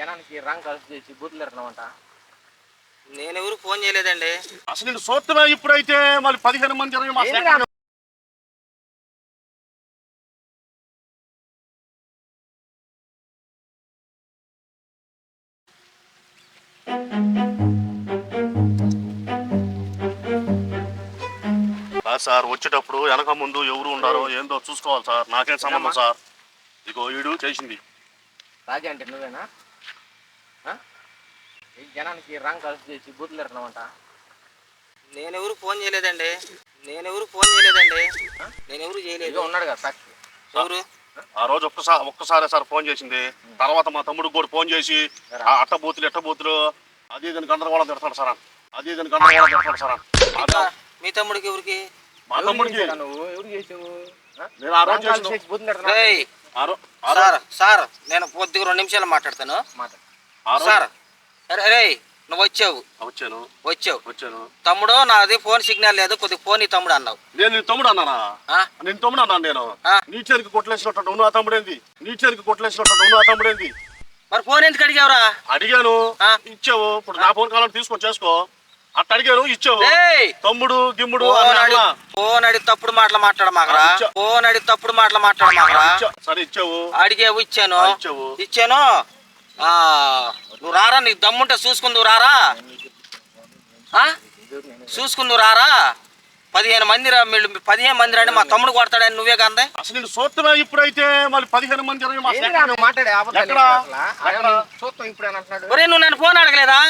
జనానికి రాంగ్ కలిసి చేసి బూతులు తిడుతున్నామంట. నేను ఎవరు ఫోన్ చేయలేదండి. అసలు నేను చూస్తున్నా ఇప్పుడైతే? మళ్ళీ పదిహేను మంది ఇరవై మా ఏంది సెక్రటరీ- కాదు సార్ వచ్చేటప్పుడు వెనక ముందు ఎవరు ఉండారో ఏందో చూసుకోవాలి సార్. నాకేం సంబంధం సార్? ఇగో ఈడు చేసింది. రాజా అంటే నువ్వేనా? ఈ జనానికి రాంగ్ కలిసి చేసి బూతులు నేను ఎవరు ఫోన్ చేయలేదండి. నేను ఎవరు ఫోన్ చేయలేదండి. నేను ఎవరు చేయలేదు. ఇదిగో ఉన్నాడు కదా సాక్షి. ఎవరు? ఆ? రోజు ఒక్కసారి ఒక్కసారే సార్ ఫోన్ చేసింది. తర్వాత మా తమ్ముడికి కూడా ఫోన్ చేసి ఆ అట్ట బూతులు ఎట్ట బూతులు? అది ఇది గందరగోళం తిడతాడు సార్ అది ఇది గందరగోళం తిడతాడు సార్ మీ తమ్ముడికి ఎవరికి? మా ఎవరు తమ్ముడికి. చేశారా నువ్వు? ఎవరు చేసావు ఆ? నేను ఆ రోజు రాంగ్ కలిసి చేసిన చేసి బూతులు తిడుతున్నావు రేయ్ ఆ రో- ఆ రో- సార్ సార్ నేను కొద్దిగా రెండు నిమిషాలు మాట్లాడతాను. మాట ఆ రోజు సార్ అరే నువ్వు వచ్చావు. వచ్చాను. వచ్చావు. వచ్చాను. తమ్ముడు నాది ఫోన్ సిగ్నల్ లేదు కొద్దిగా ఫోన్ తమ్ముడు అన్నావు. నేను నీ తమ్ముడు అన్నానా? నేను తమ్ముడు అన్నాను నేను. నీ చేరికి కొట్లేసినట్టు నువ్వు నా తమ్ముడేంది? నీ చేరికి కొట్లేసినట్టు నువ్వు నా తమ్ముడేంది? మరి ఫోన్ ఎందుకు అడిగావురా? అడిగాను. ఇచ్చావు. ఇప్పుడు నా ఫోన్ కావాలని తీసుకొని చేసుకో. అట్ట అడిగాను ఇచ్చావు. తమ్ముడు గిమ్ముడు ఫోన్ అన్న అడి అన్న. ఫోన్ అడి తప్పుడు మాటలు మాట్లాడమాకరా. ఫోన్ అడి తప్పుడు మాటలు మాట్లాడమాకరా? సరే ఇచ్చావు. అడిగేవు ఇచ్చాను. ఇచ్చాను. నువ్వు రారా? నీకు దమ్ముంటే చూసుకుందువు రారా? ఆ? చూసుకుందువు రారా? పదిహేను మంది పదిహేను మంది రండి మా తమ్ముడు కొడతాడని నువ్వే కందే? అసలు నేను చూస్తున్నా ఇప్పుడైతే మళ్ళీ పదిహేను మంది ఒరే నువ్వు నన్ను ఫోన్ అడగలేదా?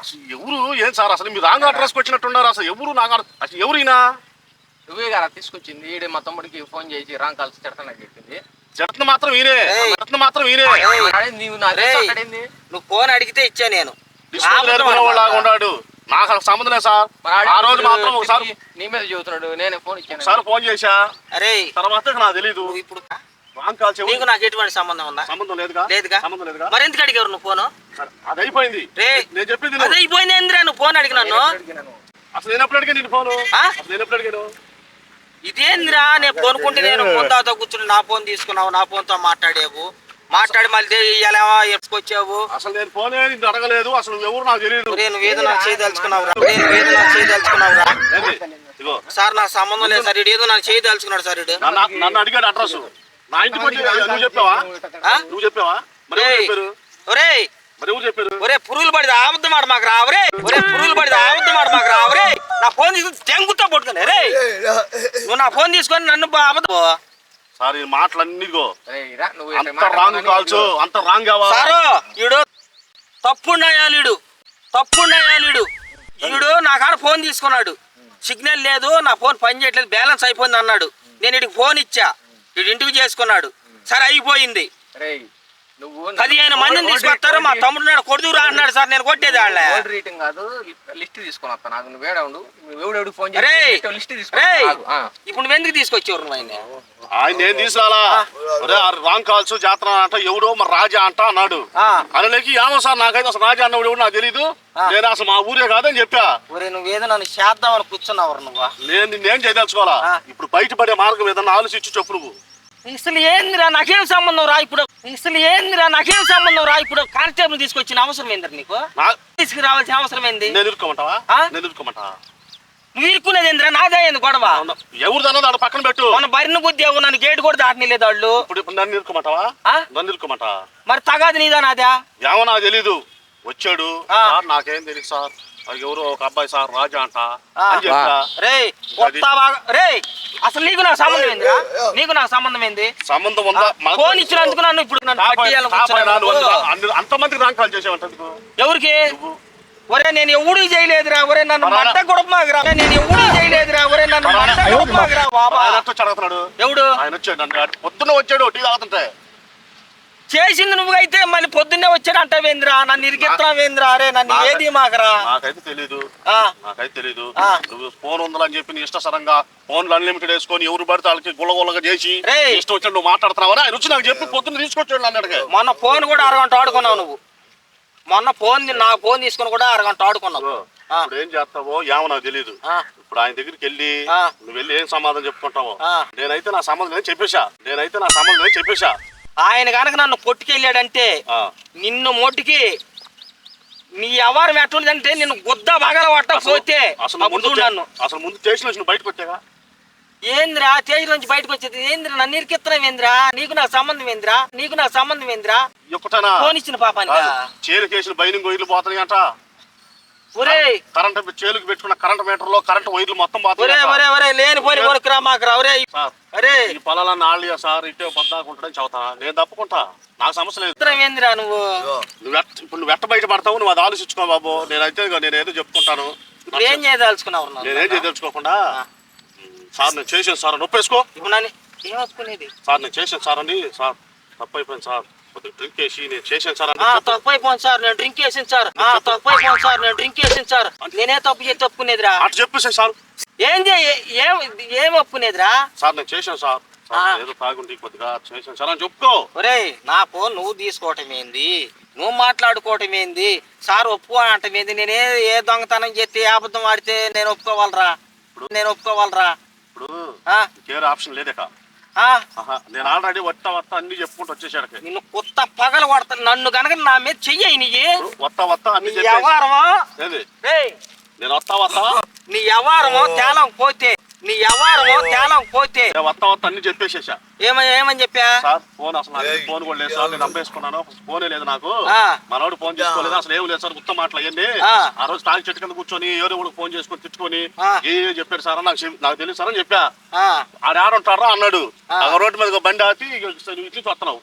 అసలు ఎవరు ఏం సార్? అసలు మీరు రాంగ్ అడ్రస్కి వచ్చినట్టున్నారు అసలు ఎవరు నాకు అసలు ఎవరైనా? నువ్వే కదా తీసుకొచ్చింది. ఈడే మా తమ్ముడికి ఫోన్ చేసి రాంగ్ కలిసి తిడతానని చెప్పింది. జట్న మాత్రం ఏయ్. జట్న మాత్రం. మాట్లాడింది నువ్వు ఫోన్ అడిగితే ఇచ్చా నేను. ఉన్నాడు. నాకు అసలు సంబంధం లేదు సార్. ఆ రోజు ఇప్పుడు మాత్రం ఒకసారి నీ మీద చెబుతున్నాడు నేనే ఫోన్ ఇచ్చాను. ఒకసారి ఫోన్ చేశా. అరే. తర్వాత నాకు తెలీదు. ఇప్పుడు రాంగ్ కాల్ చెవు నీకు నాకు ఎటువంటి సంబంధం ఉందా? సంబంధం లేదుగా? లేదుగా? సంబంధం లేదుగా? మరి ఎందుకు అడిగారు నువ్వు ఫోను? సరే, అది అయిపోయింది. రే. నేను చెప్పింది నువ్వు. అదే అయిపోయింది ఏందిరా నువ్వు ఫోన్ అడిగినాను అసలు నేను ఎప్పుడు అడిగా నేను ఫోన్? నేను ఎప్పుడు అడిగాను? ఇదేందిరా నేను కొనుక్కుంటే నేను ఫోన్ తాతో కూర్చుని నా ఫోన్ తీసుకున్నావు నా ఫోన్తో మాట్లాడావు. మాట్లాడి మళ్ళీ ఇయ్యాలా ఎప్పుకొచ్చావు అసలు నేను ఫోనే అడగలేదు అసలు ఎవరు నాకు తెలియదు చేయదలుచుకున్నావురా ఒరే నువ్వు ఏదో నాకు చేయదలుచుకున్నావురా ఏంది? ఇదిగో. సార్ నాకు సంబంధం లేదు సార్ ఏదో నాకు చేయదలుచుకున్నాడు సార్ ఇడు నన్ను అడిగాడు అడ్రస్ నా ఇంటికి నువ్వు చెప్పావా? ఆ? నువ్వు చెప్పావా? మరి ఎవరు ఒరేయ్, ఒరే పురుగులు పడితే ఆబద్ధం ఆడ మాకు రా. ఒరే ఒరే పురుగులు పడితే ఆబద్ధం ఆడ మాకు రా. ఒరే నా ఫోన్ తీసుకుని తెంగుతో పట్టుకుని రే. నువ్వు నా ఫోన్ తీసుకొని నన్ను అబద్ధం సార్ ఈ మాటలన్నీ ఇదిగో రేయ్ రా, నువ్వు ఇట్లా అంత రాంగ్ కాల్స్ అంత రాంగ్ కావాలా సారు ఈడు తప్పున్నాయాలీడు. తప్పున్నాయాలీడు. ఈడు నా కాడ ఫోన్ తీసుకున్నాడు. సిగ్నల్ లేదు నా ఫోన్ పని చేయట్లేదు బ్యాలెన్స్ అయిపోయింది అన్నాడు. నేను ఇడికి ఫోన్ ఇచ్చా. వీడు ఇంటికి చేసుకున్నాడు. సరే అయిపోయింది. పదిహేను మందిని తీసుకొస్తారు మా తమ్ముడు కొడుతురా అన్నాడు సార్ నేను కొట్టేది వాళ్ళే రీటింగ్ కాదు లిస్ట్ తీసుకొని వస్తా నాకు నువ్వు వేడా ఉండు నువ్వు ఎవడు ఫోన్ చేసి లిస్ట్. ఇప్పుడు నువ్వు ఎందుకు తీసుకొచ్చేవారు ఆయన్ని? ఆయన నేను తీసుకురాలా రాంగ్ కాల్స్ జాతర అంట ఎవడో మరి రాజా అంట అన్నాడు. అనలేకి ఏమో సార్ నాకైతే అసలు రాజా అన్నవాడు ఎవడు నాకు తెలీదు. నేను అసలు మా ఊరే కాదని చెప్పా ఒరే నువ్వేదో నన్ను చేద్దామని కూర్చున్నావు నువ్వు నేను నిన్నేం చేయదలుచుకోవాలా. ఇప్పుడు బయటపడే మార్గం ఏదన్నా ఆలోచించి చెప్పు నువ్వు అసలు ఏందిరా నాకేం సంబంధం రా ఇప్పుడు? అసలు ఏందిరా నాకేం సంబంధం రా ఇప్పుడు? కానిస్టేబుల్ తీసుకొచ్చిన అవసరం ఏందిరా నీకు? తీసుకురావాల్సిన అవసరం ఏంది? నేను ఇరుక్కోమంటావా ఆ? నేను ఇరుక్కోమంటావా నువ్వు ఇరుక్కునేది ఏందిరా? నాదే ఏంది గొడవ? ఎవరిదన్నది ఆడ పక్కన పెట్టు. మన బరిని గుద్దేవు నన్ను గేటు కూడా దాటనిలేదు వాళ్ళు. ఇప్పుడు ఇప్పుడు నన్ను ఇరుక్కోమంటావా ఆ? నన్ను ఇరుక్కోమంటావా మరి తగాది నీదా నాదా? ఏమో నాకు తెలీదు. వచ్చాడు. ఆ. సార్ నాకేం తెలియదు సార్. ఎవరో ఒక అబ్బాయి సార్ రాజా అంట. ఆ. అని చెప్పా. రే కొత్త రే అసలు నీకు నాకు సంబంధం ఏందిరా? నీకు నాకు సంబంధం ఏంది? సంబంధం ఉందా? ఫోన్ ఇచ్చినందుకు నన్ను ఇప్పుడు అంతమందికి రాంగ్ కాల్ చేసావంటందుకు ఎవరికి? ఒరే నేను ఎవడు చేయలేదురా. ఒరే నన్ను. మంట గొడవమాగరా నేను ఎవడు చేయలేదురా. ఒరే నన్ను మంట గొడవమాగరా బాబా. ఆయన వచ్చి అడుగుతున్నాడు. ఎవడు? ఆయన వచ్చాడు నన్ను పొద్దున్న వచ్చాడు టీ తాగుతుంటే. చేసింది నువ్వు అయితే మళ్ళీ పొద్దున్నే వచ్చాడు అంటావేంద్రా నన్ను ఇరికిస్తున్నావేంద్రా అరే నన్ను ఏది మాకరా? నాకైతే తెలీదు. ఆ, నాకైతే తెలీదు. నువ్వు ఫోన్ ఉందని చెప్పి నీ ఇష్టసరంగా ఫోన్లు అన్లిమిటెడ్ వేసుకొని ఎవరు పడితే వాళ్ళకి గుల్లగుల్లగా చేసి ఇష్టం వచ్చాడు నువ్వు మాట్లాడుతున్నావని ఆయన వచ్చి నాకు చెప్పి పొద్దున్న తీసుకొచ్చాడు నన్ను అడిగా మొన్న ఫోన్ కూడా అరగంట ఆడుకున్నావు నువ్వు. మొన్న ఫోన్ నా ఫోన్ తీసుకుని కూడా అరగంట ఆడుకున్నావు. ఇప్పుడు ఏం చేస్తావో ఏమో నాకు తెలియదు ఇప్పుడు ఆయన దగ్గరికి వెళ్ళి. నువ్వు వెళ్ళి ఏం సమాధానం చెప్పుకుంటావో. నేనైతే నా సంబంధం లేదని చెప్పేశా? నేనైతే నా సంబంధం లేదని చెప్పేశా? ఆయన కనుక నన్ను కొట్టుకెళ్ళాడంటే నిన్ను మొట్టికి నీ ఎవరు ఎట్టుందంటే నిన్ను గుద్ద బగల పట్టకపోతే అసలు నన్ను. అసలు ముందు స్టేషన్ నుంచి బయటకు వచ్చాగా ఏంద్రా తేజ్ నుంచి బయటకు వచ్చేది? ఏంద్రా నన్ను ఇరికిత్తనం ఏంద్రా? నీకు నాకు సంబంధం ఏంద్రా? నీకు నాకు సంబంధం ఏంద్రా? ఫోన్ ఇచ్చిన పాపానికా? చేలు కేసులు బయలు వైర్లు పోతున్నాయి అంట కరెంట్ చేలుకి పెట్టుకున్న కరెంట్ మీటర్లో కరెంట్ వైర్లు మొత్తం లేని పోని కొనుక్కురా మాకురా ఒరే సార్ అరే! ఈ పొలాల నాళ్ళ సార్ ఇట్టే పొద్దాకు చదువుతా నేను తప్పుకుంటా. నాకు సమస్య లేదు. ఏంద్రా నువ్వు? నువ్వు ఇప్పుడు నువ్వు ఎట్ట బయట పడతావు నువ్వు అది ఆలోచించుకో బాబు. నేనైతే నేను ఏదో చెప్పుకుంటాను. ఏం చేయదలుచుకున్నావు? నేనేం చేయదలుచుకోకుండా సార్ నేను చేసాను సార్ నొప్పేసుకో. ఇప్పుడు సార్ నేను చేశాను సార్ అని సార్ తప్పు అయిపోయింది సార్. కొద్దిగా డ్రింక్ వేసి నేను చేశాను సార్ అని ఆ, చెప్పు. తప్పు అయిపోయింది సార్ నేను డ్రింక్ వేసింది సార్. ఆ, తప్పు అయిపోయింది సార్ నేను డ్రింక్ వేసింది సార్. నేనే తప్పు చేసి తప్పుకునేదిరా. అటు చెప్పేసే సార్ ఏం చే- ఏం ఏం ఒప్పుకునేదిరా? సార్ నేను చేశాను సార్. ఏదో తాగుండి కొద్దిగా చేశాను సార్. అని చెప్పుకో. ఒరేయ్ నా ఫోన్ నువ్వు తీసుకోవటం ఏంది? నువ్వు మాట్లాడుకోవటం ఏంది? సార్ ఒప్పుకో అంటం ఏంది? నేనే ఏ దొంగతనం చేస్తే ఏ అబద్ధం ఆడితే నేను ఒప్పుకోవాలరా? ఇప్పుడు నేను ఒప్పుకోవాలరా? ఇప్పుడు ఆ, ఇంకేరే ఆప్షన్ లేదేక నేను ఆల్రెడీ వట్ట వత్త అన్ని చెప్పుకుంటూ వచ్చేసాడకి నిన్ను కొత్త పగల కొడతా నన్ను గనక నా మీద చెయ్యి నీ వత్త వత్త అన్ని వ్యవహారమా ఏది? రేయ్ నేను వత్త వత్త నీ వ్యవహారమో తేలం పోతే నీ వ్యవహారమో తేలం పోతే నేను వత్త వత్త అన్ని చెప్పేసేసా. ఏమని ఏమని చెప్పా? సార్ ఫోన్ అసలు నాకు ఫోన్ కూడా లేదు సార్ నేను నమ్మేసుకున్నాను ఫోనే లేదు నాకు. ఆ. మనోడు ఫోన్ చేసుకోలేదు అసలు ఏం లేదు సార్ ఉత్తమ మాటలు అవన్నీ ఆ. ఆ రోజు తాగి చెట్టు కింద కూర్చొని ఎవరు కూడా ఫోన్ చేసుకొని తిట్టుకొని. ఏ ఏ చెప్పాడు సార్ నాకు నాకు తెలియదు సార్ అని చెప్పా. ఆ, ఆడ ఆడుంటారా అన్నాడు. రోడ్డు మీద ఒక బండి ఆపి ఇట్లా వస్తున్నావు.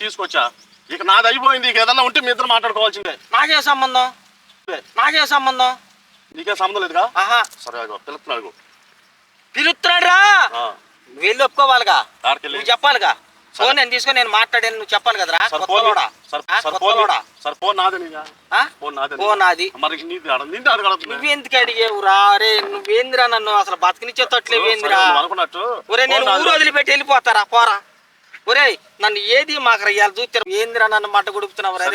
తీసుకొచ్చా. ఇక నాది అయిపోయింది ఇక ఏదన్నా ఉంటే మీ ఇద్దరు మాట్లాడుకోవాల్సిందే. నాకే సంబంధం? నాకే సంబంధం? నీకే సంబంధం లేదుగా? సరే అగో పిలుస్తున్నాడు పిలుస్తున్నాడు రా నువ్వు వెళ్ళి ఒప్పుకోవాలిగా. నువ్వు చెప్పాలిగా. ఫోన్ నేను తీసుకొని నేను మాట్లాడాను నువ్వు చెప్పాలి కదరా? అడగడుతుంది నువ్వెందుకు అడిగేవురా? అరే నువ్వేందిరా నన్ను? అసలు బతికినిచ్చేటట్లేవేందిరా అనుకున్నట్టు ఒరే నేను. ఊరు వదిలిపెట్టి వెళ్ళిపోతారా? పోరా. ఒరే నన్ను ఏది మాకు ఇవాళ చూస్తారు ఏందిరా నన్ను మట్ట గుడుపుతున్నావు రే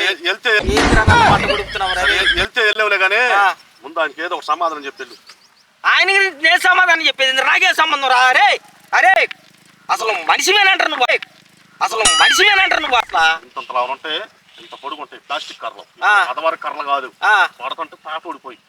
ఏందిరా నన్ను మట్ట గుడుపుతున్నావు రే వెళ్తే వెళ్ళవులే కానీ ఆ. ముందు ఆయనకి ఏదో ఒక సమాధానం చెప్తే ఆయనకి నేను సమాధానం చెప్పేది? నాకే సంబంధం రా. అరే అరే అసలు మనిషిమేనంటారు నువ్వు. అసలు మనిషిమేనంటారు నువ్వు అట్లా. ఇంతంతలా ఉంటే ఇంత పొడుగుంటాయి ప్లాస్టిక్ కర్రలు. అదవారి కర్రలు కాదు. పడుతుంటే తాట ఊడిపోయి.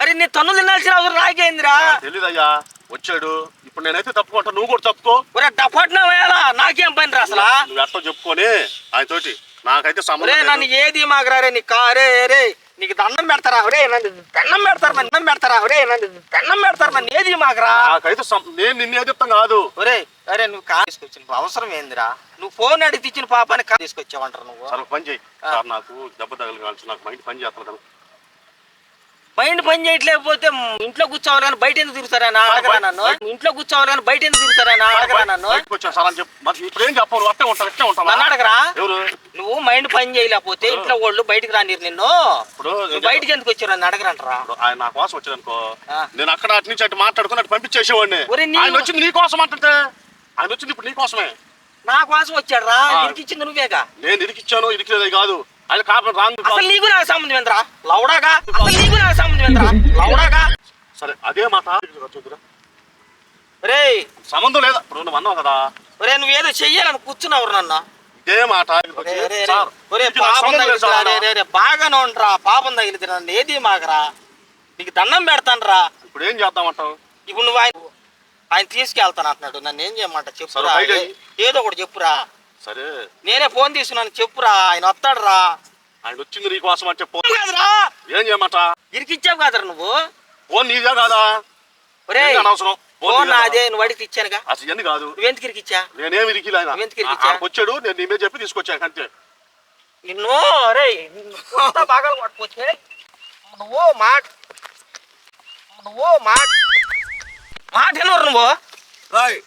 అరే నీ తన్ను తినాల్సిన అవసరం రాకేందిరా తెలీదయ్యా. వచ్చాడు. ఇప్పుడు నేనైతే తప్పుకుంటా. నువ్వు కూడా తప్పుకో. ఒరే డఫట్నా వేయాలా? నాకేం పని రా అసలు? నువ్వు ఎట్టో చెప్పుకొని ఆయన తోటి నాకైతే సంబంధం నన్ను. ఏది మాకు రే? నీ కారే రే నీకు దండం పెడతారా? ఒరే నన్ను దండం పెడతారు నన్ను దండం పెడతారా? ఒరే నన్ను దండం పెడతారు నన్ను ఏది మాకురా? నాకైతే సం- నేను నిన్ను చెప్తాను కాదు. ఒరే అరే నువ్వు కార్ తీసుకొచ్చిన అవసరం ఏందిరా? నువ్వు ఫోన్ అడిగి ఇచ్చిన పాపాన్ని కార్ తీసుకొచ్చావంటారు నువ్వు. సార్ ఒక పని చేయి. సార్ నాకు దెబ్బ తగలి కాల్సి నాకు మైండ్ పని చేస్తాను మైండ్ పని చేయట్లేకపోతే ఇంట్లో కూర్చోవాలి కానీ బయట ఎందుకు తిరుగుతారా నా అడగరా నన్ను? ఇంట్లో కూర్చోవాలి కానీ బయట ఎందుకు తిరుగుతారా నా అడగరా నన్ను? అని ఇప్పుడు ఏం చెప్పవు అట్టే అట్టే అడగరా? నువ్వు మైండ్ పని చేయలేకపోతే ఇంట్లో వాళ్ళు బయటికి రానిరు నిన్ను. ఇప్పుడు బయటికి ఎందుకు వచ్చారు నన్ను అడగరంటరా? ఆయన నా కోసం. నేను అక్కడ అటు నుంచి అటు మాట్లాడుకుని అటు పంపించేసేవాడిని. ఆయన వచ్చింది నీ కోసం అంటే ఆయన వచ్చింది ఇప్పుడు నీ కోసమే. నా కోసం వచ్చాడు రా. ఇరికిచ్చింది నువ్వేగా? నేను ఇరికిచ్చాను ఇరికిలేదు కాదు. ఆయన కాపీ రాంగ్ అసలు నీకు నాకు సంబంధం ఏంద్రా? లౌడాగా? అసలు నీకు నాకు సంబంధం ఏంద్రా? లౌడాగా? సరే అదే మాట చూద్దురా. రే సంబంధం లేదా? ఇప్పుడు నువ్వు అన్నావు కదా. ఒరే నువ్వేదో చెయ్యాలని కూర్చున్నావు నన్ను. ఇదే మాట ఒరే, రే, రే, పాపం తగిలితే రే, రే, రే, బాగానే ఉండరా పాపం తగిలితే నన్ను. ఏది మాకరా? నీకు దండం పెడతానురా. ఇప్పుడు ఏం చేద్దామంటావు ఇప్పుడు నువ్వు ఆయన ఆయన తీసుకెళ్తాను అంటున్నాడు. నన్ను ఏం చేయమంట చెప్పురా. ఏదో ఒకటి చెప్పురా. సరే. నేనే ఫోన్ తీసుకున్నాను చెప్పురా ఆయన వస్తాడురా. ఆయన వచ్చింది నీ కోసం అంటే ఫోన్. కాదురా. ఏం చేయమంట? ఇరికిచ్చావు కాదురా నువ్వు. ఫోన్ నీదే కాదా? ఒరే ఏంది అనవసరం. ఫోన్ నీదే నువ్వు అడిగి ఇచ్చానుగా. కాదా? అసలు ఇవన్నీ కాదు. నువ్వెందుకు ఇరికిచ్చా? నేనేమి ఇరికిలే ఆయన? నువ్వెందుకు ఇరికిచ్చా? ఆడికి వచ్చాడు నేను నీ మీద చెప్పి తీసుకొచ్చాను అంతే. నిన్ను అరే బాగాలు పట్టుకొచ్చే నువ్వు మాట నువ్వు మాట మాట నువ్వు? రాయ్